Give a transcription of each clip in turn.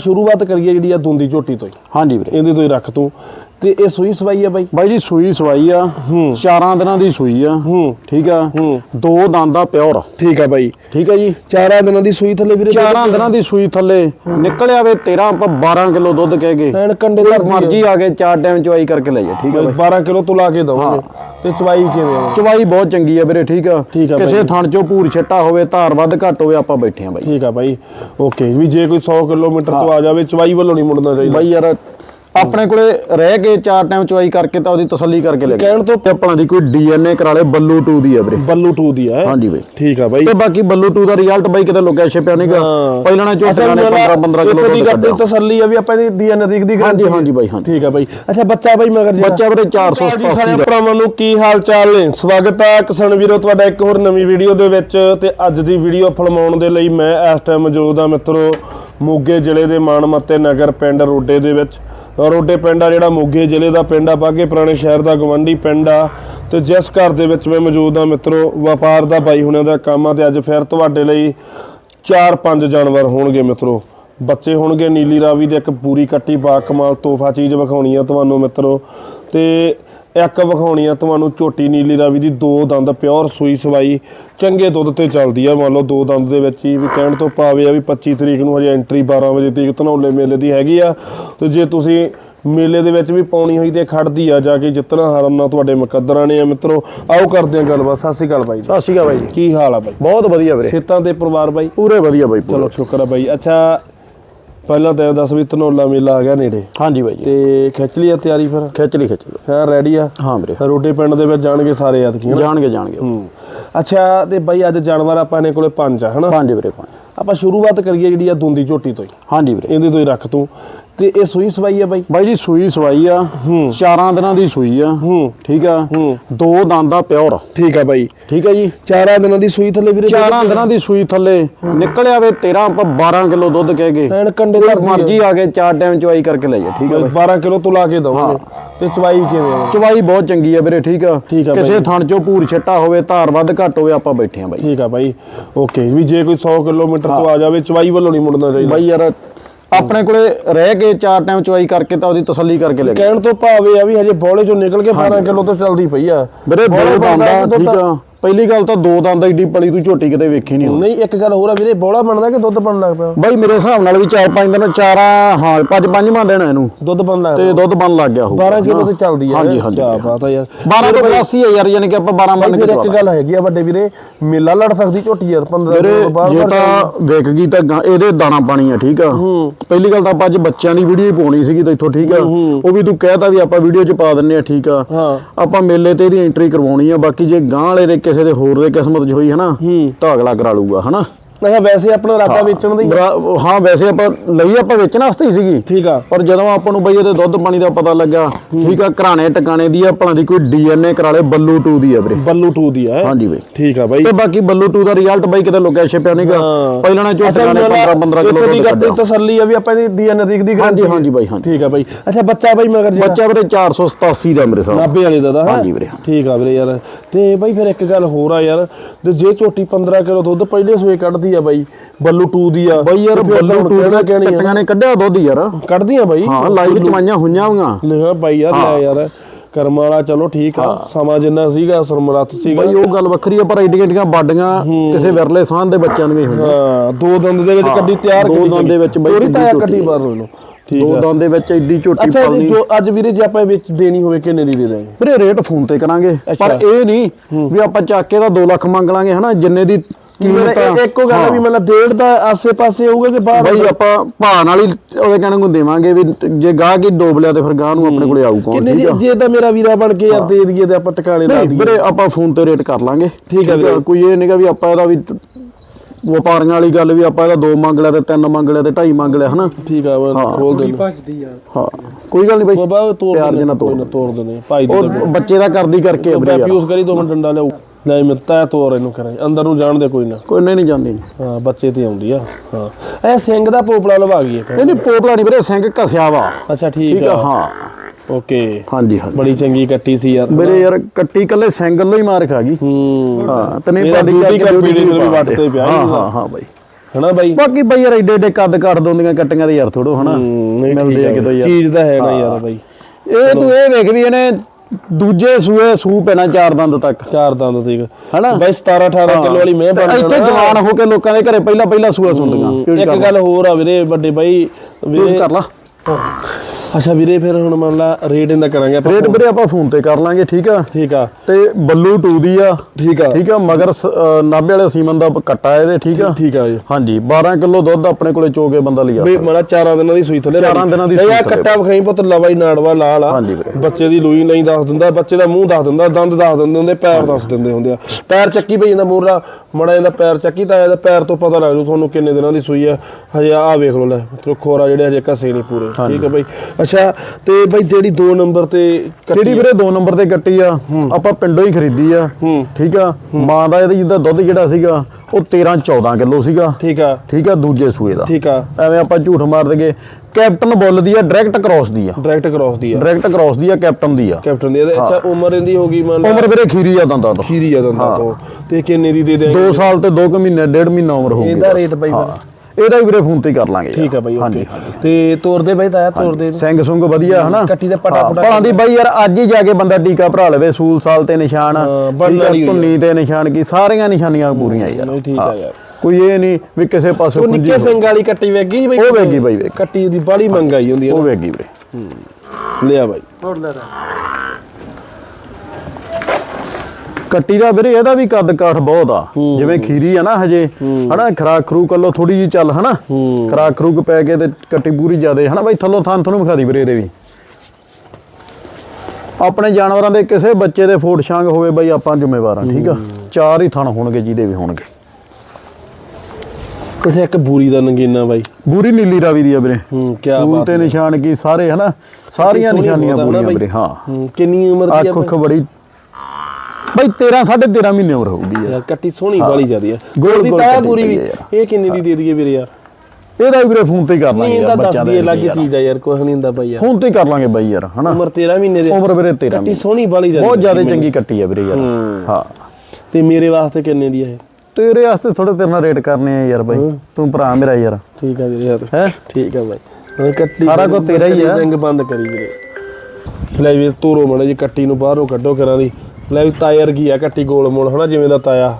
ਸ਼ੁਰੂਆਤ ਕਰੀਏ ਜਿਹੜੀ ਆ ਦੁੰਦੀ ਝੋਟੀ ਤੋਂ ਹੀ। ਹਾਂਜੀ ਵੀਰੇ। ਇਹਦੇ ਤੋਂ ਹੀ ਰੱਖ ਤੂੰ। ਤੇ ਇਹ ਸੂਈ ਸਵਾਈ ਆ ਬਾਈ? ਬਾਈ ਜੀ ਸੂਈ ਸਵਾਈ ਆ। ਹੂੰ। ਚਾਰਾਂ ਦਿਨਾਂ ਦੀ ਸੂਈ ਆ। ਹੂੰ। ਠੀਕ ਆ। ਹੂੰ। ਦੋ ਦੰਦ ਦਾ ਪਿਓਰ। ਠੀਕ ਆ ਬਾਈ। ਠੀਕ ਆ ਜੀ। ਚਾਰਾਂ ਦਿਨਾਂ ਦੀ ਸੂਈ ਥੱਲੇ ਵੀਰੇ ਚਾਰਾਂ ਦਿਨਾਂ ਦੀ ਸੂਈ ਥੱਲੇ। ਨਿਕਲਿਆ ਵੇ 13 ਆਪਾਂ 12 ਕਿਲੋ ਦੁੱਧ ਕਹਿ ਗਏ ਕੰਡੇ। ਮਰਜ਼ੀ ਆ ਕੇ ਚਾਰ ਟਾਈਮ ਚਵਾਈ ਕਰਕੇ ਲੈ ਜਾ ਠੀਕ ਆ ਬਾਈ 12 ਕਿਲੋ ਤੂੰ ਲਾ ਕੇ ਦਵਾਂਗੇ ਤੇ ਚਵਾਈ ਕਿਵੇਂ ਆ? ਚਵਾਈ ਬਹੁਤ ਚੰਗੀ ਆ ਵੀਰੇ ਠੀਕ ਆ? ਠੀਕ ਆ ਬਾਈ। ਕਿਸੇ ਥਣ ਚੋਂ ਭੂਰ ਛੱਟਾ ਹੋਵੇ ਧਾਰ ਵੱਧ ਘੱਟ ਹੋਵੇ ਆਪਾਂ ਬੈਠੇ ਆ ਬਾਈ। ਠੀਕ ਆ ਬਾਈ। ਓਕੇ ਵੀ ਜੇ ਕੋਈ 100 ਕਿਲੋਮੀਟਰ ਤੋਂ ਆ ਜਾਵੇ ਚਵਾਈ ਵੱਲੋਂ ਨਹੀਂ ਮੁੜਨਾ ਚਾਹੀਦਾ। ਬਾਈ ਯਾਰ ਆਪਣੇ ਕੋਲੇ ਰਹਿ ਕੇ ਚਾਰ ਟਾਈਮ ਚਵਾਈ ਕਰਕੇ ਤਾਂ ਉਹਦੀ ਤਸੱਲੀ ਕਰਕੇ ਲੈ ਕਹਿਣ ਤੋਂ ਆਪਣਾ ਦੀ ਕੋਈ ਡੀਐਨਏ ਕਰਾ ਲੇ ਬੱਲੂ 2 ਦੀ ਆ ਵੀਰੇ। ਬੱਲੂ 2 ਦੀ ਹੈ? ਹਾਂਜੀ ਬਾਈ। ਠੀਕ ਆ ਬਾਈ। ਤੇ ਬਾਕੀ ਬੱਲੂ 2 ਦਾ ਰਿਜ਼ਲਟ ਬਾਈ ਕਿਤੇ ਲੁਕਿਆ ਛਿਪਿਆ ਨਹੀਂਗਾ ਹਾਂ। ਪਹਿਲਾਂ ਨਾ ਝੋਟੀਆਂ ਨੇ 15 15 ਕਿਲੋ ਦੀ ਗੱਡੀ ਤਸੱਲੀ ਆ ਵੀ ਆਪਾਂ ਦੀ ਡੀਐਨਏ ਦੀ ਦੀ ਹਾਂਜੀ ਹਾਂਜੀ ਬਾਈ ਹਾਂਜੀ। ਠੀਕ ਆ ਬਾਈ। ਅੱਛਾ ਬੱਚਾ ਬਾਈ ਮਗਰ ਜਿਹੜਾ ਬੱਚਾ ਵੀਰੇ ਜੀ 487 ਸਾਰੇ ਦਾ। ਭਰਾਵਾਂ ਨੂੰ ਕੀ ਹਾਲ ਚਾਲ ਨੇ? ਸਵਾਗਤ ਹੈ ਕਿਸਾਨ ਵੀਰੋ ਤੁਹਾਡਾ ਇੱਕ ਹੋਰ ਨਵੀਂ ਵੀਡੀਓ ਦੇ ਵਿੱਚ। ਤੇ ਅੱਜ ਦੀ ਵੀਡੀਓ ਫਿਲਮਾਉਣ ਦੇ ਲਈ ਮੈਂ ਇਸ ਟਾਈਮ ਮੌਜੂਦ ਆ ਮਿੱਤਰੋ ਮੋਗੇ ਜ਼ਿਲ੍ਹੇ ਦੇ ਮਾਨਮੱਤੇ ਨਗਰ ਪਿੰਡ ਰੋਡੇ ਦੇ ਵਿੱਚ। ਰੋਡੇ ਪਿੰਡ ਆ ਜਿਹੜਾ ਮੋਗੇ ਜ਼ਿਲ੍ਹੇ ਦਾ ਪਿੰਡ ਆ, ਬਾਗੇ ਪੁਰਾਣੇ ਸ਼ਹਿਰ ਦਾ ਗਵੰਡੀ ਪਿੰਡ ਆ। ਤੇ ਜਿਸ ਘਰ ਦੇ ਵਿੱਚ ਮੈਂ ਮੌਜੂਦ ਆ ਮਿੱਤਰੋ, ਵਪਾਰ ਦਾ ਬਾਈ ਹੁਣਾਂ ਦਾ ਕੰਮ ਆ ਤੇ ਅੱਜ ਫਿਰ ਤੁਹਾਡੇ ਲਈ ਚਾਰ ਪੰਜ ਜਾਨਵਰ ਹੋਣਗੇ ਮਿੱਤਰੋ। ਬੱਚੇ ਹੋਣਗੇ, ਨੀਲੀ ਰਾਵੀ ਦੇ ਇੱਕ ਪੂਰੀ ਕੱਟੀ ਬਾ ਕਮਾਲ ਤੋਹਫਾ ਚੀਜ਼ ਵਿਖਾਉਣੀ ਆ ਤੁਹਾਨੂੰ ਮਿੱਤਰੋ। ਤੇ ਇੱਕ ਵਿਖਾਉਣੀ ਆ ਤੁਹਾਨੂੰ ਝੋਟੀ ਨੀਲੀ ਰਾਵੀ ਦੀ ਦੋ ਦੰਦ ਪਿਓਰ ਸੂਈ ਸਵਾਈ ਚੰਗੇ ਦੁੱਧ ਤੇ ਚੱਲਦੀ ਆ। ਮੰਨ ਲਓ ਦੋ ਦੰਦ ਦੇ ਵਿੱਚ ਹੀ ਵੀ ਕਹਿਣ ਤੋਂ ਭਾਵੇਂ ਆ ਵੀ 25 ਤਰੀਕ ਨੂੰ ਹਜੇ ਐਂਟਰੀ 12 ਵਜੇ ਤੀਕ ਧਨੌਲੇ ਮੇਲੇ ਦੀ ਹੈਗੀ ਆ। ਤੇ ਜੇ ਤੁਸੀਂ ਮੇਲੇ ਦੇ ਵਿੱਚ ਵੀ ਪਾਉਣੀ ਹੋਈ ਤੇ ਖੜਦੀ ਆ ਜਾ ਕੇ ਜਿੱਤਣਾ ਹਾਰਨਾ ਤੁਹਾਡੇ ਮੁਕੱਦਰਾਂ ਨੇ ਆ ਮਿੱਤਰੋ। ਆਓ ਕਰਦੇ ਆ ਗੱਲਬਾਤ। ਸਤਿ ਸ਼੍ਰੀ ਅਕਾਲ ਬਾਈ ਸਤਿ ਸ਼੍ਰੀ ਅਕਾਲ ਬਾਈ ਕੀ ਹਾਲ ਆ ਬਾਈ? ਬਹੁਤ ਵਧੀਆ ਵੀਰੇ। ਖੇਤਾਂ ਤੇ ਪਰਿਵਾਰ ਬਾਈ? ਪੂਰੇ ਵਧੀਆ ਬਾਈ ਚਲੋ ਸ਼ੁਕਰ ਆ ਬਾਈ। ਅੱਛਾ ਪਹਿਲਾਂ ਤਾਂ ਇਹ ਦੱਸ ਵੀ ਧਨੌਲਾ ਮੇਲਾ ਆ ਗਿਆ ਨੇੜੇ। ਹਾਂਜੀ ਬਾਈ ਜੀ। ਤੇ ਖਿੱਚ ਲਈ ਆ ਤਿਆਰੀ ਫਿਰ? ਖਿੱਚ ਲਈ ਖਿੱਚ ਲਈ। ਹਾਂ ਰੈਡੀ ਆ? ਹਾਂ ਵੀਰੇ। ਰੋਡੇ ਪਿੰਡ ਦੇ ਵਿੱਚ ਜਾਣਗੇ ਸਾਰੇ ਹਨਾ ਜਾਣਗੇ ਜਾਣਗੇ। ਹੂੰ। ਅੱਛਾ ਤੇ ਬਾਈ ਅੱਜ ਜਾਨਵਰ ਆਪਾਂ ਨੇ ਕੋਲੇ ਪੰਜ ਆ ਹਨਾ? ਪੰਜ ਵੀਰੇ ਪੰਜ। ਆਪਾਂ ਸ਼ੁਰੂਆਤ ਕਰੀਏ ਜਿਹੜੀ ਆ ਦੁੰਦੀ ਝੋਟੀ ਤੋਂ ਹੀ। ਹਾਂਜੀ ਵੀਰੇ। ਇਹਦੇ ਤੋਂ ਹੀ ਰੱਖ ਤੂੰ। ਤੇ ਇਹ ਸੂਈ ਸਵਾਈ ਆ ਬਾਈ? ਬਾਈ ਜੀ ਸੂਈ ਸਵਾਈ ਆ। ਚਾਰਾਂ ਦਿਨਾਂ ਦੀ ਸੂਈ ਆ। ਹੂੰ। ਠੀਕ ਆ? ਹੂੰ। ਦੋ ਦੰਦ ਦਾ ਪਿਓਰ। ਠੀਕ ਆ ਬਾਈ। ਠੀਕ ਆ ਜੀ? ਚਾਰਾਂ ਦਿਨਾਂ ਦੀ ਸੂਈ ਥੱਲੇ ਵੀਰੇ ਚਾਰਾਂ ਦਿਨਾਂ ਦੀ ਸੂਈ ਥੱਲੇ। ਨਿਕਲਿਆ ਵੇ 13 ਆਪਾਂ 12 ਕਿਲੋ ਦੁੱਧ ਕਹਿ ਗਏ। ਐਨ ਕੰਡੇ ਆ। ਮਰਜ਼ੀ ਆ ਕੇ ਚਾਰ ਟਾਈਮ ਚਵਾਈ ਕਰਕੇ ਲੈ ਜਾ ਠੀਕ ਆ ਬਾਈ 12 ਕਿਲੋ ਤੂੰ ਲਾ ਕੇ ਦਵਾਂਗੇ। ਤੇ ਚਵਾਈ ਕਿਵੇਂ ਆ? ਚਵਾਈ ਬਹੁਤ ਚੰਗੀ ਆ ਵੀਰੇ ਠੀਕ ਆ। ਕਿਸੇ ਥਣ ਚੋਂ ਭੂਰ ਛੱਟਾ ਹੋਵੇ ਧਾਰ ਵੱਧ ਘੱਟ ਹੋਵੇ ਆਪਾਂ ਬੈਠੇ ਆ ਬਾਈ। ਠੀਕ ਆ ਬਾਈ। ਓਕੇ ਵੀ ਜੇ ਕੋਈ 100 ਕਿਲੋਮੀਟਰ ਤੋਂ ਆ ਜਾਵੇ ਚਵਾਈ ਵੱਲੋਂ ਨਹੀਂ ਮੁੜਨਾ ਚਾਹੀਦਾ। ਬਾਈ ਯਾਰ ਆਪਣੇ ਕੋਲੇ ਰਹਿ ਕੇ ਚਾਰ ਟਾਈਮ ਚਵਾਈ ਕਰਕੇ ਤਾਂ ਉਹਦੀ ਤਸੱਲੀ ਕਰਕੇ ਲੈ ਗਏ ਕਹਿਣ ਤੋਂ ਭਾਵੇਂ ਆ ਵੀ ਹਜੇ ਬੋਲੇ ਚੋਂ ਨਿਕਲ ਕੇ 12 ਕਿਲੋ ਤੋਂ ਚੱਲਦੀ ਪਈ ਆ। ਵੀਰੇ ਬੋਲੇ ਦੋ ਦੰਦ ਆ ਬਣਦਾ ਕਿ ਠੀਕ ਆ। ਪਹਿਲੀ ਗੱਲ ਤਾਂ ਦੋ ਦੰਦ ਏਡੀ ਪਲੀ ਤੂੰ ਝੋਟੀ ਕਿਤੇ ਵੇਖੀ ਨਹੀਂ ਹੋਣੀ। ਨਹੀਂ ਇੱਕ ਗੱਲ ਹੋਰ ਆ ਵੀਰੇ ਬੋਲਾ ਬਣਦਾ ਕਿ ਦੁੱਧ ਬਣਨ ਲੱਗ ਪਿਆ? ਬਾਈ ਮੇਰੇ ਹਿਸਾਬ ਨਾਲ ਵੀ ਚਾਰ ਪੰਜ ਦਿਨ ਚਾਰਾਂ ਹਾਂ ਪੰਜ ਪੰਜਵਾਂ ਦਿਨ ਇਹਨੂੰ। ਦੁੱਧ ਬਣਨ ਲੱਗ ਤੇ ਪਿਆ। ਦੁੱਧ ਬਣ ਲੱਗ ਗਿਆ ਹੋਊਗਾ 12 ਕਿਲੋ ਤੇ ਚੱਲਦੀ ਆ। ਹਾਂਜੀ ਹਾਂਜੀ। ਕੀ ਬਾਤ ਆ ਯਾਰ। 12 ਤੋਂ ਪਲੱਸ ਹੀ ਯਾਰ ਯਾਨੀ ਕਿ ਆਪਾਂ 12 ਮੰਨ ਫਿਰ ਕੇ ਇੱਕ ਚੱਲੋ। ਗੱਲ ਹੈਗੀ ਆ ਵੱਡੇ ਵੀਰੇ ਮੇਲਾ ਲੜ ਸਕਦੀ ਝੋਟੀ ਯਾਰ 15 ਵੀਰੇ ਦਿਨ ਬਾਅਦ ਜੇ ਤਾਂ ਵਿਕ ਗਈ ਤਾਂ ਗਾਂ- ਇਹਦੇ ਦਾਣਾ ਪਾਣੀ ਆ ਠੀਕ ਆ। ਪਹਿਲੀ ਗੱਲ ਤਾਂ ਆਪਾਂ ਅੱਜ ਬੱਚਿਆਂ ਦੀ ਵੀਡੀਓ ਹੀ ਪਾਉਣੀ ਸੀਗੀ ਤਾਂ ਇੱਥੋਂ ਠੀਕ ਆ। ਉਹ ਵੀ ਤੂੰ ਕਹਿਤਾ ਵੀ ਆਪਾਂ ਵੀਡੀਓ 'ਚ ਪਾ ਦਿੰਨੇ ਆ ਠੀਕ ਆ। ਹਾਂ। ਆਪਾਂ ਮੇਲੇ ਤੇ ਇਹਦੀ ਐਂਟਰੀ ਕਰਵਾਉਣੀ ਆ ਬਾਕੀ ਜੇ ਗਾਂ ਵਾਲੇ ਦੇ ਕਿਸੇ ਦੇ ਹੋਰ ਦੇ ਕਿਸਮਤ 'ਚ ਹੋਈ ਹਨਾ ਹੂੰ। ਤਾਂ ਅਗਲਾ ਕਰਾ ਲੂਗਾ ਹਨਾ? ਅੱਛਾ ਵੈਸੇ ਆਪਣਾ ਰਾਤਾ ਵੇਚਣ ਦਾ ਹੀ ਆ। ਬਰਾ- ਹਾਂ ਵੈਸੇ ਆਪਾਂ ਲਈ ਆਪਾਂ ਵੇਚਣ ਵਾਸਤੇ ਹੀ ਸੀਗੀ। ਠੀਕ ਆ। ਪਰ ਜਦੋਂ ਆਪਾਂ ਨੂੰ ਬਈ ਇਹਦੇ ਦੁੱਧ ਪਾਣੀ ਦਾ ਪਤਾ ਲੱਗਾ ਠੀਕ ਆ ਘਰਾਣੇ ਟਿਕਾਣੇ ਦੀ ਆ ਭਲਾਂ ਦੀ ਕੋਈ ਡੀਐਨਏ ਕਰਾ ਲੇ ਬੱਲੂ 2 ਦੀ ਆ ਵੀਰੇ। ਬੱਲੂ 2 ਦੀ ਹੈ ਹਾਂਜੀ ਬਈ। ਠੀਕ ਆ ਬਾਈ। ਤੇ ਬਾਕੀ ਬੱਲੂ 2 ਦਾ ਰਿਜ਼ਲਟ ਬਈ ਕਿਤੇ ਲੁਕਿਆ ਛਿਪਿਆ ਨਹੀਂਗਾ ਹਾਂ। ਪਹਿਲਾਂ ਨਾ ਝੋਟੀਆਂ ਨੇ 15 15 ਕਿਲੋ ਦੀ ਦੁੱਧ ਕੱਢਿਆ। ਤਸੱਲੀ ਆ ਵੀ ਆਪਾਂ ਦੀ ਡੀਐਨਏ ਦੀ ਹਾਂਜੀ ਹਾਂਜੀ ਬਾਈ ਹਾਂਜੀ। ਠੀਕ ਆ ਬਾਈ। ਅੱਛਾ ਬੱਚਾ ਬਾਈ ਮਗਰ ਜਿਹੜਾ। ਬੱਚਾ ਵੀਰੇ 487 ਦਾ ਮੇਰੇ ਸਾਹਮਣੇ ਨਾਭੇ ਵਾਲੇ ਦਾ ਦਾ ਹੈਂ? ਹਾਂਜੀ ਵੀਰੇ। ਠੀਕ ਆ ਵੀਰੇ ਯਾਰ। ਤੇ ਬਾਈ ਫਿਰ ਇੱਕ ਗੱਲ ਹੋਰ ਆ ਯਾਰ। ਤੇ ਜੇ ਝੋਟੀ 15 ਕਿਲੋ ਦੁੱਧ ਪਹਿਲੇ ਸੂਏ ਕੱਢਦੀ ਆ ਬਾਈ। ਬੱਲੂ 2 ਦੀ ਆ। ਬਈ ਯਾਰ ਬੱਲੂ ਹੁਣ 2 ਕਹਿਣਾ ਦਾ ਕਹਿਣੀ ਆ। ਨੇ ਕੱਢਿਆ ਦੁੱਧ ਯਾਰ। ਕੱਢਦੀਆਂ ਬਾਈ। ਹਾਂ ਲਾਈਵ ਚਵਾਈਆਂ ਹੋਈਆਂ ਹੋਈਆਂ। ਲਿਖਿਆ ਬਾਈ ਯਾਰ ਲੈ ਯਾਰ। ਕਰਮ ਵਾਲਾ ਚਲੋ ਠੀਕ ਆ। ਸਮਾਂ ਜਿੰਨਾ ਸੀਗਾ ਸਰਮਰੱਥ ਸੀਗਾ। ਬਈ ਉਹ ਗੱਲ ਵੱਖਰੀ ਆ ਪਰ ਏਡੀਆਂ ਏਡੀਆਂ ਬਾਡੀਆਂ ਕਿਸੇ ਵਿਰਲੇ ਸਾਹ ਦੇ ਬੱਚਿਆਂ ਦੀਆਂ ਹੀ ਹੋਈਆਂ। ਹਾਂ ਦੋ ਦੰਦ ਦੇ ਵਿੱਚ ਕੱਢੀ ਤਿਆਰ ਦੋ ਕੱਢੀ ਦੰਦ ਦੇ ਵਿੱਚ ਬਾਈ ਕਿੱਡੀ ਤਾਂ ਕੱਢੀ। ਬਾਹਰ ਠੀਕ ਦੋ ਦੰਦ ਦੇ ਵਿੱਚ ਏਡੀ ਝੋਟੀ ਅੱਛਾ ਪਾਉਣੀ। ਜੋ ਅੱਜ ਵੀਰੇ ਜੇ ਆਪਾਂ ਵਿੱਚ ਦੇਣੀ ਹੋਵੇ ਕਿੰਨੇ ਦੀ ਦੇ ਦਾਂਗੇ ਵੀਰੇ ਰੇਟ ਫੋਨ ਤੇ ਕਰਾਂਗੇ। ਪਰ ਅੱਛਾ। ਇਹ ਨਹੀਂ ਵੀ ਆਪਾਂ ਚੱਕ ਕੇ ਤਾਂ 2 ਲੱਖ ਮੰਗ ਲਾਂਗੇ ਹਨਾ? ਜਿੰਨੇ ਦੀ ਕੀਮਤ ਇੱਕੋ ਗੱਲ ਆ ਵੀ ਮਤਲਬ ਡੇਢ ਦਾ ਆਸੇ ਪਾਸੇ ਹੋਊਗਾ ਕਿ ਬਾਹਰ ਬਈ ਆਪਾਂ ਭਾਅ ਨਾਲ ਹੀ ਉਹਦੇ ਕਹਿਣ ਨੂੰ ਦੇਵਾਂਗੇ ਵੀ ਜੇ ਗਾਹ ਕੀ ਡੋਬ ਲਿਆ ਤੇ ਫਿਰ ਗਾਹ ਨੂੰ ਆਪਣੇ ਕੋਲੇ ਆਊ ਕੌਣ ਠੀਕ ਆ? ਜੇ ਤਾਂ ਮੇਰਾ ਵੀਰਾ ਬਣ ਕੇ ਯਾਰ ਦੇ ਦਈਏ ਤੇ ਆਪਾਂ ਟਿਕਾਣੇ ਲਾ ਦਈਏ। ਵੀਰੇ ਆਪਾਂ ਫੋਨ ਤੇ ਰੇਟ ਕਰ ਲਾਂਗੇ। ਠੀਕ ਆ ਵੀਰੇ। ਕੋਈ ਇਹ ਨਹੀਂਗਾ ਵੀ ਆਪਾਂ ਇਹਦਾ ਵੀ ਵਪਾਰੀਆਂ ਵਾਲੀ ਗੱਲ ਵੀ ਆਪਾਂ ਇਹਦਾ ਦੋ ਮੰਗ ਲਿਆ ਤੇ ਤਿੰਨ ਮੰਗ ਲਿਆ ਤੇ ਢਾਈ ਮੰਗ ਲਿਆ ਹਨਾ? ਠੀਕ ਆ ਬਸ ਖੋਲ ਦੇ ਹਾਂ। ਕੋਈ ਗੱਲ ਨਹੀਂ ਬਈ। ਬਾਬਾ ਤੋੜ ਪਿਆਰ ਤੋੜ। ਕੋਈ ਨਾ ਤੋੜ। ਦੇਣੇ ਭਾਈ ਦੀ ਬੱਚੇ ਦਾ ਕਰਦੀ ਕਰਕੇ ਵੀਰੇ ਯਾਰ ਯੂਜ਼ ਕਰੀ ਦੋ ਮਿੰਟ ਡੰਡਾ ਲਿਆਓ ਲੈ ਮਿੱਤਾ ਤੋੜ ਇਹਨੂੰ ਕਰਾਂ। ਅੰਦਰ ਨੂੰ ਜਾਣ ਦੇ ਕੋਈ ਨਾ। ਕੋਈ ਨਹੀਂ ਜਾਂਦੀ। ਨਹੀਂ ਹਾਂ ਬੱਚੇ ਤੇ ਆਉਂਦੀ ਆ। ਹਾਂ। ਇਹ ਸਿੰਘ ਦਾ ਪੋਪਲਾ ਲਵਾ ਗਈ ਇੱਕ। ਨਹੀਂ ਪੋਪਲਾ ਨਹੀਂ ਵੀਰੇ ਸਿੰਘ ਘਸਿਆ ਵਾ। ਅੱਛਾ ਠੀਕ ਠੀਕ ਆ। ਆ ਹਾਂ। ਓਕੇ। ਹਾਂਜੀ ਹਾਂਜੀ। ਬੜੀ ਚੰਗੀ ਕੱਟੀ ਸੀ ਯਾਰ। ਵੀਰੇ ਯਾਰ ਕੱਟੀ ਕੱਲੇ ਸਿੰਗਲ ਹੀ ਮਾਰ ਖਾ ਗਈ। ਹੂੰ। ਹਾਂ ਤੇ ਨਹੀਂ ਇਹਦਾ ਪਾਦੀ duty ਪੀੜੀ ਨੂੰ ਵੀ ਵੱਟ ਤੇ ਪਿਆ ਹਾਂ ਇਹਦਾ। ਹਾਂ ਹਾਂ ਬਾਈ। ਹਨਾ ਬਾਈ? ਬਾਕੀ ਬਈ ਯਾਰ ਏਡੇ ਏਡੇ ਕੱਦ ਕੱਟ ਦੋਂਦੀਆਂ ਕੱਟੀਆਂ ਦੇ ਯਾਰ ਥੋੜੋ ਹਨਾ। ਹੂੰ, ਨਹੀਂ ਮਿਲਦੇ ਆ ਕਿਤੋਂ ਯਾਰ। ਚੀਜ਼ ਤਾਂ ਹੈ ਨਾ ਯਾਰ ਬਾਈ। ਇਹ ਤੂੰ ਇਹ ਵੇਖ ਵੀ ਇਹਨੇ ਦੂਜੇ ਸੂਏ ਸੂ ਪੈਣਾ ਚਾਰ ਦੰਦ ਤੱਕ। ਚਾਰ ਦੰਦ ਸੀਗਾ। ਹਨਾ? ਬਾਈ 17 18 ਕਿਲੋ ਵਾਲੀ ਮੈਂ ਬਣ ਇੱਥੇ ਜਵਾਨ ਹੋ ਕੇ ਲੋਕਾਂ ਦੇ ਘਰੇ ਪਹਿਲਾਂ ਪਹਿਲਾਂ ਸੂਆ ਸੁਣਦੀਆਂ ਇੱਕ। ਗੱਲ ਹੋਰ ਆ ਵੀਰੇ ਵੱਡੇ ਬਾਈ ਵੀਰੇ ਕਰ ਲਾ। ਅੱਛਾ ਵੀਰੇ ਫਿਰ ਹੁਣ ਮੰਨ ਲਾ ਰੇਟ ਇਹਦਾ ਕਰਾਂਗੇ ਆਪਾਂ ਰੇਟ ਵੀਰੇ ਆਪਾਂ ਫੋਨ ਤੇ ਕਰ ਲਾਂਗੇ ਠੀਕ ਆ? ਠੀਕ ਆ। ਤੇ ਬੱਲੂ 2 ਦੀ ਆ। ਠੀਕ ਆ। ਠੀਕ ਆ ਮਗਰ ਸ- ਅ, ਨਾਭੇ ਵਾਲੇ ਸੀਮਨ ਦਾ ਕੱਟਾ ਇਹਦੇ ਠੀਕ ਆ? ਠੀਕ ਆ ਜੀ। ਹਾਂਜੀ 12 ਕਿਲੋ ਦੁੱਧ ਆਪਣੇ ਕੋਲੇ ਚੋਕੇ ਬੰਦਾ ਲਿਆ ਬਈ ਮਾੜਾ ਚਾਰਾਂ ਦਿਨਾਂ ਦੀ ਸੂਈ ਥੱਲੇ ਚਾਰਾਂ ਦਿਨਾਂ ਦੀ ਨਹੀਂ ਸੂਈ ਆ ਕੱਟਾ ਵਿਖਾਈ ਪੁੱਤ ਲਵਾਈ ਨਾੜਵਾ ਲਾਲ ਆ। ਹਾਂਜੀ ਵੀਰੇ। ਬੱਚੇ ਦੀ ਲੂਈ ਨਹੀਂ ਦੱਸ ਦਿੰਦਾ ਬੱਚੇ ਦਾ ਮੂੰਹ ਦੱਸ ਦਿੰਦਾ ਦੰਦ ਦੱਸ ਦਿੰਦੇ ਹੁੰਦੇ ਪੈਰ ਦੱਸ ਦਿੰਦੇ ਹੁੰਦੇ ਆ। ਪੈਰ ਚੱਕੀ ਪਈ ਜਾਂਦਾ ਮੂਰਲਾ ਮੜਾ ਜਾਂਦਾ ਪੈਰ ਚੱਕੀ ਤਾਂ ਇਹਦਾ ਪੈਰ ਤੋਂ ਪਤਾ ਲੱਗ ਜੂ ਤੁਹਾਨੂੰ ਕਿੰਨੇ ਦਿਨਾਂ ਦੀ ਸੂਈ ਆ। ਹਜੇ ਆ ਵੇਖ ਲਓ ਲੈ ਤੇ ਖੋਰਾ ਜਿਹੜੇ ਹਜੇ ਘਸੇ ਨਹੀਂ ਪੂਰੇ। ਠੀਕ ਹੈ ਬਈ। ਅੱਛਾ ਤੇ ਬਈ ਜਿਹੜੀ 2 ਨੰਬਰ ਤੇ ਕੱਟੀ ਕਿਹੜੀ ਵੀਰੇ 2 ਨੰਬਰ ਤੇ ਕੱਟੀ ਆ ਆਪਾਂ ਪਿੰਡੋਂ ਹੀ ਖਰੀਦੀ ਆ। ਹੂੰ। ਠੀਕ ਆ? ਮਾਂ ਦਾ ਇਹਦੇ ਜਿੱਦਾਂ ਦੁੱਧ ਜਿਹੜਾ ਸੀਗਾ ਉਹ 13 14 ਕਿਲੋ ਸੀਗਾ। ਠੀਕ ਆ। ਠੀਕ ਆ ਦੂਜੇ ਸੂਏ ਦਾ। ਠੀਕ ਆ। ਐਵੇਂ ਆਪਾਂ ਝੂਠ ਮਾਰ ਦਗੇ ਕੈਪਟਨ ਬੁੱਲ ਦੀ ਆ ਡਾਇਰੈਕਟ ਕ੍ਰਾਸ ਦੀ ਆ। ਡਾਇਰੈਕਟ ਕ੍ਰਾਸ ਦੀ ਆ। ਡਾਇਰੈਕਟ ਕ੍ਰਾਸ ਦੀ ਆ ਕੈਪਟਨ ਦੀ ਆ। ਕੈਪਟਨ ਦੀ ਇਹਦੇ- ਅੱਛਾ ਉਮਰ ਇਹਦੀ ਹੋ ਗਈ ਮੰਨ ਉਮਰ ਵੀਰੇ ਖੀਰੀ ਆ ਦੰਦਾਂ ਤੋਂ। ਖੀਰੀ ਆ ਦੰਦਾਂ ਤੋਂ। ਤੇ ਕਿੰਨੇ ਦੀ ਦੇ ਦੇ 2 ਸਾਲ ਤੇ 2 ਮਹੀਨੇ ਡੇਢ ਮਹੀਨਾ ਉਮਰ ਹੋਊਗੀ ਇਹਦਾ ਬਸ। ਰੇਟ ਬਾਈ ਹਾਂ। ਇਹਦਾ ਵੀ ਵੀਰੇ ਫੋਨ ਤੇ ਹੀ ਕਰ ਲਾਂਗੇ ਠੀਕ ਆ ਬਾਈ ਹਾਂਜੀ ਓਕੇ ਤੇ ਤੋਰਦੇ ਬਾਈ ਤਾਇਆ ਤੋਰਦੇ ਸਿੰਘ ਸੁੰਗ ਵਧੀਆ ਹਨਾ? ਕੱਟੀ ਦੇ ਪਟਾ ਪੁਟਾ ਭਾਂ ਦੀ ਬਾਈ ਯਾਰ ਅੱਜ ਹੀ ਜਾ ਕੇ ਬੰਦਾ ਟੀਕਾ ਭਰਾ ਲਵੇ ਸੂਲ ਸਾਲ ਤੇ ਨਿਸ਼ਾਨ। ਹਾਂ। ਧੁੰਨੀ ਤੇ ਨਿਸ਼ਾਨ ਕੀ ਸਾਰੀਆਂ ਨਿਸ਼ਾਨੀਆਂ ਪੂਰੀਆਂ ਯਾਰ ਠੀਕ ਆ ਹਾਂ। ਯਾਰ। ਕੋਈ ਇਹ ਨਹੀਂ ਵੀ ਕਿਸੇ ਪਾਸੋਂ ਖੁੰਝੀ ਨਿੱਕੇ ਸਿੰਘ ਵਾਲੀ ਕੱਟੀ ਵੇਗੀ ਬਈ? ਉਹ ਵੇਗੀ ਬਾਈ ਵੇਗੀ। ਕੱਟੀ ਦੀ ਬਾਲੀ ਮੰਗਾਈ ਹੁੰਦੀ ਹੈ ਉਹ ਵੇਗੀ ਵੀਰੇ। ਨਾ। ਲਿਆ ਬਾਈ। ਕੱਟੀ ਦਾ ਵੀਰੇ ਇਹਦਾ ਵੀ ਕੱਦ ਕਾਠ ਬਹੁਤ ਆ। ਜਿਵੇਂ ਖੀਰੀ ਆ ਨਾ ਹਜੇ ਹਨਾ ਖਰਾਕ ਖਰੂ ਕੱਲੋ ਥੋੜੀ ਜੀ ਚੱਲ ਹਨਾ। ਹੂੰ। ਖਰਾਕ ਖਰੂਕ ਪੈ ਕੇ ਤੇ ਕੱਟੀ ਪੂਰੀ ਜ਼ਿਆਦੇ ਹਨਾ ਬਾਈ ਥੱਲੋਂ ਥਾਂ ਤੁਹਾਨੂੰ ਵਿਖਾ ਦੀ ਵੀਰੇ ਇਹਦੇ ਵੀ। ਆਪਣੇ ਜਾਨਵਰਾਂ ਦੇ ਕਿਸੇ ਬੱਚੇ ਦੇ ਫੋਟ ਛਾਂਗ ਹੋਵੇ ਬਾਈ ਆਪਾਂ ਜ਼ਿੰਮੇਵਾਰ ਆ ਠੀਕ ਆ। ਚਾਰ ਹੀ ਥਣ ਹੋਣਗੇ ਜਿਹਦੇ ਵੀ ਹੋਣਗੇ। ਕਿਸੇ ਇੱਕ ਬੂਰੀ ਦਾ ਨਗੀਨਾ ਬਾਈ। ਬੂਰੀ ਨੀਲੀ ਰਾਵੀ ਦੀ ਆ ਵੀਰੇ। ਹੂੰ ਕੀ ਬਾਤ ਤੇ ਨਿਸ਼ਾਨ ਕੀ ਸਾਰੇ ਹਨਾ। ਸਾਰੀਆਂ ਨਿਸ਼ਾਨੀਆਂ ਬਹੁਤ ਆ ਨਾ ਪੂਰੀਆਂ ਬਾਈ। ਵੀਰੇ ਹਾਂ। ਹੂੰ ਕਿੰਨੀ ਉਮਰ ਦੀ ਅੱਖ ਆ ਉੱਖ ਬੜੀ ਬਾਈ 13 13.5 ਮਹੀਨੇ ਉਮਰ ਹੋਊਗੀ ਯਾਰ। ਯਾਰ ਕੱਟੀ ਸੋਹਣੀ ਵਾਲੀ ਜਿਆਦੀ ਆ। ਗੋਲ ਦੀ ਗੋਲ ਤਾਇਆ ਕੱਟੀ ਬੂਰੀ ਵੀ ਪਈ ਆ ਯਾਰ। ਇਹ ਕਿੰਨੀ ਦੀ ਦੇ ਦਈਏ ਵੀਰੇ ਯਾਰ? ਇਹਦਾ ਵੀ ਵੀਰੇ ਫੋਨ ਤੇ ਹੀ ਕਰ ਨਹੀਂ ਲਾਂਗੇ ਇਹਦਾ ਯਾਰ ਦੱਸ ਬੱਚਿਆਂ ਦਈਏ ਅਲੱਗ ਚੀਜ਼ ਆ ਯਾਰ ਕੁਝ ਨਹੀਂ ਹੁੰਦਾ ਬਾਈ ਯਾਰ। ਫੋਨ ਤੇ ਹੀ ਕਰ ਲਾਂਗੇ ਬਾਈ ਯਾਰ ਹਨਾ? ਉਮਰ 13 ਮਹੀਨੇ ਦੇ। ਉਮਰ ਵੀਰੇ 13 ਕੱਟੀ ਮਹੀਨੇ। ਸੋਹਣੀ ਵਾਲੀ ਜਿਆਦੀ ਬਹੁਤ ਜ਼ਿਆਦਾ ਚੰਗੀ ਕੱਟੀ ਆ ਵੀਰੇ ਯਾਰ। ਹੂੰ। ਤੇ ਮੇਰੇ ਵਾਸਤੇ ਕਿੰਨੇ ਦੀ ਆ ਇਹ? ਤੇਰੇ ਵਾਸਤੇ ਥੋੜੇ ਤੇਰੇ ਨਾਲ ਰੇਟ ਕਰਨੇ ਆ ਯਾਰ ਬਾਈ। ਤੂੰ ਭਰਾ ਮੇਰਾ ਯਾਰ। ਠੀਕ ਆ ਵੀਰੇ ਯਾਰ। ਹੈ? ਠੀਕ ਆ ਬਾਈ। ਹੁਣ ਕੱਟੀ ਸਾਰਾ ਕੁਝ ਤੇਰਾ ਹੀ ਆ। ਜੰਗ ਬੰਦ ਕਰੀ ਵੀਰੇ। ਲੈ ਵੀ ਤੋਰੋ ਮੜਾ ਜੀ ਕੱਟੀ ਨੂੰ ਬਾਹਰੋਂ ਕੱਢੋ ਕਰਾਂ ਦੀ। ਲੈ ਵੀ ਤਾਇਰ ਕੀ ਆ ਕੱਟੀ ਗੋਲ ਮੋਲ, ਹਨਾ, ਜਿਵੇਂ ਦਾ ਤਾਇਆ।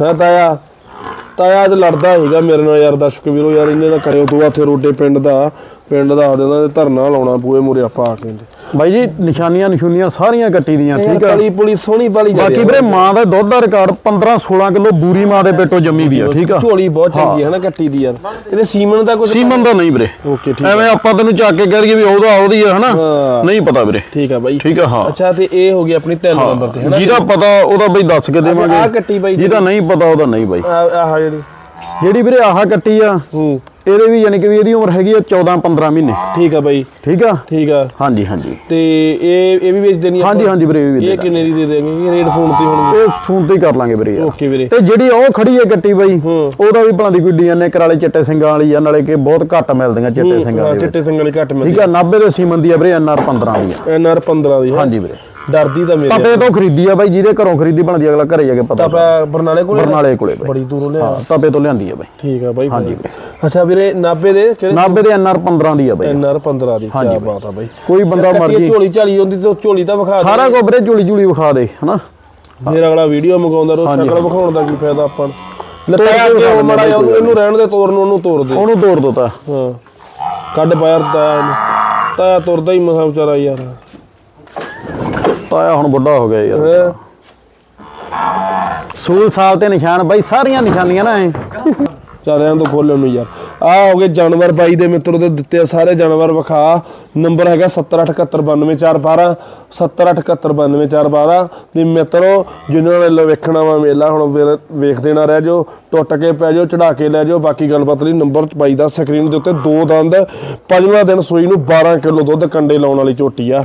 ਹੈ, ਤਾਇਆ? ਤਾਇਆ ਅੱਜ ਲੜਦਾ ਹੈਗਾ ਮੇਰੇ ਨਾਲ ਯਾਰ, ਦਰਸ਼ਕ ਵੀਰੋ, ਯਾਰ ਇਹਨੇ ਦਾ ਕਰਿਓ ਤੂੰ ਉੱਥੇ ਰੋਡੇ ਪਿੰਡ ਦਾ। ਪਿੰਡ ਦਾ ਆਦੇ ਦਾ ਧਰਨਾ ਲਾਉਣਾ ਬੂਏ ਮੂਰੇ ਆਪਾਂ ਆ ਕੇ। ਬਾਈ ਜੀ ਨਿਸ਼ਾਨੀਆਂ ਨਿਸ਼ੂਨੀਆਂ ਸਾਰੀਆਂ ਕੱਟੀ ਦੀਆਂ ਠੀਕ ਆ? ਕਲੀ ਪੁਲੀ ਸੋਹਣੀ ਵਾਲੀ ਬਾਕੀ ਵੀਰੇ ਮਾਂ ਦਾ ਦੁੱਧ ਦਾ ਰਿਕਾਰਡ 15 16 ਕਿਲੋ ਬੂਰੀ ਮਾਂ ਦੇ ਪੇਟੋਂ ਜੰਮੀ ਵੀ ਆ ਠੀਕ ਆ? ਝੋਲੀ ਬਹੁਤ ਚੰਗੀ ਹੈ ਨਾ ਕੱਟੀ ਦੀ ਯਾਰ। ਇਹਦੇ ਸੀਮਨ ਦਾ ਕੁਝ ਸੀਮਨ ਦਾ ਨਹੀਂ ਵੀਰੇ। ਓਕੇ ਠੀਕ ਐਵੇਂ ਆਪਾਂ ਤੈਨੂੰ ਚੱਕ ਕੇ ਕਹਿ ਦਈਏ ਵੀ ਉਹਦਾ ਉਹਦੀ ਆ ਹਨਾ। ਨਹੀਂ ਪਤਾ ਵੀਰੇ। ਠੀਕ ਆ ਬਾਈ। ਠੀਕ ਆ ਹਾਂ। ਅੱਛਾ ਤੇ ਇਹ ਹੋ ਗਈ ਆਪਣੀ ਤਿੰਨ ਨੰਬਰ ਤੇ ਹਨਾ? ਜਿਹਦਾ ਪਤਾ ਉਹਦਾ ਬਈ ਦੱਸ ਕੇ ਆ ਦੇਵਾਂਗੇ। ਕੱਟੀ ਬਾਈ ਜਿਹਦਾ ਨਹੀਂ ਪਤਾ ਉਹਦਾ ਨਹੀਂ ਬਾਈ। ਆਹ ਆਹ ਜਿਹੜੀ। ਜਿਹੜੀ ਵੀਰੇ ਆਹ ਕੱਟੀ ਆ ਹੂੰ। ਇਹਦੇ ਵੀ ਯਾਨੀ ਕਿ ਵੀ ਇਹਦੀ ਉਮਰ ਹੈਗੀ ਆ 14 15 ਮਹੀਨੇ। ਠੀਕ ਆ ਬਾਈ। ਠੀਕ ਆ? ਠੀਕ ਆ। ਹਾਂਜੀ ਹਾਂਜੀ। ਤੇ ਇਹ ਇਹ ਵੀ ਵੇਚ ਦੇਣੀ ਆ ਹਾਂਜੀ ਹਾਂਜੀ ਵੀਰੇ ਇਹ ਵੀ ਇਹ ਕਿੰਨੇ ਦੀ ਦੇ ਦੇਗੇ ਇਹ ਰੇਟ ਫੋਨ ਤੇ ਹੁਣ ਇਹ ਫੋਨ ਤੇ ਹੀ ਕਰ ਲਾਂਗੇ ਵੀਰੇ ਓਕੇ ਵੀਰੇ। ਤੇ ਜਿਹੜੀ ਉਹ ਖੜੀ ਹੈ ਕੱਟੀ ਬਾਈ। ਉਹਦਾ ਵੀ ਭਾਂਦੀ ਕੋਈ ਡੀਐਨਏ ਕਰਾਲੇ ਚਿੱਟੇ ਸਿੰਘਾਂ ਵਾਲੀ ਆ ਨਾਲੇ ਕਿ ਬਹੁਤ ਘੱਟ ਮਿਲਦੀਆਂ ਚਿੱਟੇ ਸਿੰਘਾਂ ਦੇ ਵਿੱਚ। ਚਿੱਟੇ ਸਿੰਘ ਵਾਲੀ ਘੱਟ ਮਿਲਦੀ ਠੀਕ ਆ 90 ਦੇ ਸੀਮਨ ਦੀ ਆ ਵੀਰੇ ਐਨਆਰ 15 ਦੀ ਆ। ਐਨਆਰ 15 ਦੀ ਹਾਂਜੀ ਵੀਰੇ। ਡਰਦੀ ਤਾਂ ਮੇਰੇ ਤਪੇ ਤੋਂ ਖਰੀਦੀ ਆ ਬਾਈ ਜਿਹਦੇ ਘਰੋਂ ਖਰੀਦੀ ਬਣਦੀ ਅਗਲਾ ਘਰੇ ਜਾ ਕੇ ਪਤਾ ਤਾਂ ਆਪਾਂ ਬਰਨਾਲੇ ਕੋਲ ਬਰਨਾਲੇ ਕੋਲੇ ਬਾਈ। ਬੜੀ ਦੂਰੋਂ ਲਿਆ ਹਾਂ ਤਪੇ ਤੋਂ ਲਿਆਂਦੀ ਆ ਬਾਈ। ਠੀਕ ਆ ਬਾਈ ਹਾਂਜੀ ਅੱਛਾ ਵੀਰੇ 90 ਦੇ ਕਿਹੜੇ? 90 ਦੇ ਐਨਆਰ 15 ਦੀ ਆ ਬਾਈ। ਐਨਆਰ 15 ਦੀ ਕੀ ਬਾਤ ਆ ਬਾਈ। ਕੋਈ ਬੰਦਾ ਮਰਜ਼ੀ ਝੋਲੀ ਝਾਲੀ ਹੁੰਦੀ ਤੇ ਝੋਲੀ ਤਾਂ ਵਿਖਾ ਦੇ। ਸਾਰਾ ਵੀਰੇ ਝੂਲੀ ਝੂਲੀ ਵਿਖਾ ਦੇ ਹਨਾ? ਫਿਰ ਅਗਲਾ ਵੀਡੀਓ ਮੰਗਾਉਂਦਾ ਰੋ ਸ਼ਕਲ ਵਿਖਾਉਣ ਦਾ ਕੀ ਫਾਇਦਾ ਆਪਾਂ ਨੂੰ? ਲਤਾਇਆ ਕਿ ਦਿੰਦੇ ਮੜਾ ਇਹਨੂੰ ਰਹਿਣ ਦੇ ਤੋਰਨ ਉਹਨੂੰ ਤੋੜ ਦੇ। ਉਹਨੂੰ ਤੋੜ ਦੋ ਤਾ। ਹਾਂ। ਕੱਢ ਪਾਇਰ ਤਾਇਆ ਨੂੰ ਤਾਇਆ ਤੁਰਦਾ ਹੀ ਮਸਾ ਵਿਚਾਰਾ ਯਾਰ। ਤਾਇਆ ਹੁਣ ਬੁੱਢਾ ਹੋ ਗਿਆ ਯਾਰ ਹੈਂ? ਸੂਲ ਸਾਲ ਤੇ ਨਿਸ਼ਾਨ ਬਾਈ ਸਾਰੀਆਂ ਨਿਸ਼ਾਨੀਆਂ ਨਾ ਐ ਚੱਲ ਤੋਂ ਖੋਲਣ ਨੂੰ ਯਾਰ। ਆ ਹੋ ਗਏ ਜਾਨਵਰ ਬਾਈ ਦੇ ਮਿੱਤਰ ਦੇ ਦਿੱਤੇ ਆ ਸਾਰੇ ਜਾਨਵਰ ਵਿਖਾ। ਨੰਬਰ ਹੈਗਾ 7871942412 7871942412 ਦੀ ਮਿੱਤਰੋ ਜਿਨ੍ਹਾਂ ਨੇ ਲੋ ਵੇਖਣਾ ਵਾ ਮੇਲਾ ਹੁਣ ਫਿਰ ਵੇਖਦੇ ਨਾ ਰਹਿ ਜਾਓ ਟੁੱਟ ਕੇ ਪੈ ਜਾਓ ਚੜਾ ਕੇ ਲੈ ਜਾਓ। ਬਾਕੀ ਗੱਲਬਾਤ ਲਈ ਨੰਬਰ ਬਾਈ ਦਾ ਸਕਰੀਨ ਦੇ ਉੱਤੇ ਦੋ ਦੰਦ। ਪੰਜਵਾਂ ਦਿਨ ਸੂਈ ਨੂੰ 12 ਕਿਲੋ ਦੁੱਧ ਕੰਡੇ ਲਾਉਣ ਵਾਲੀ ਝੋਟੀ ਆ।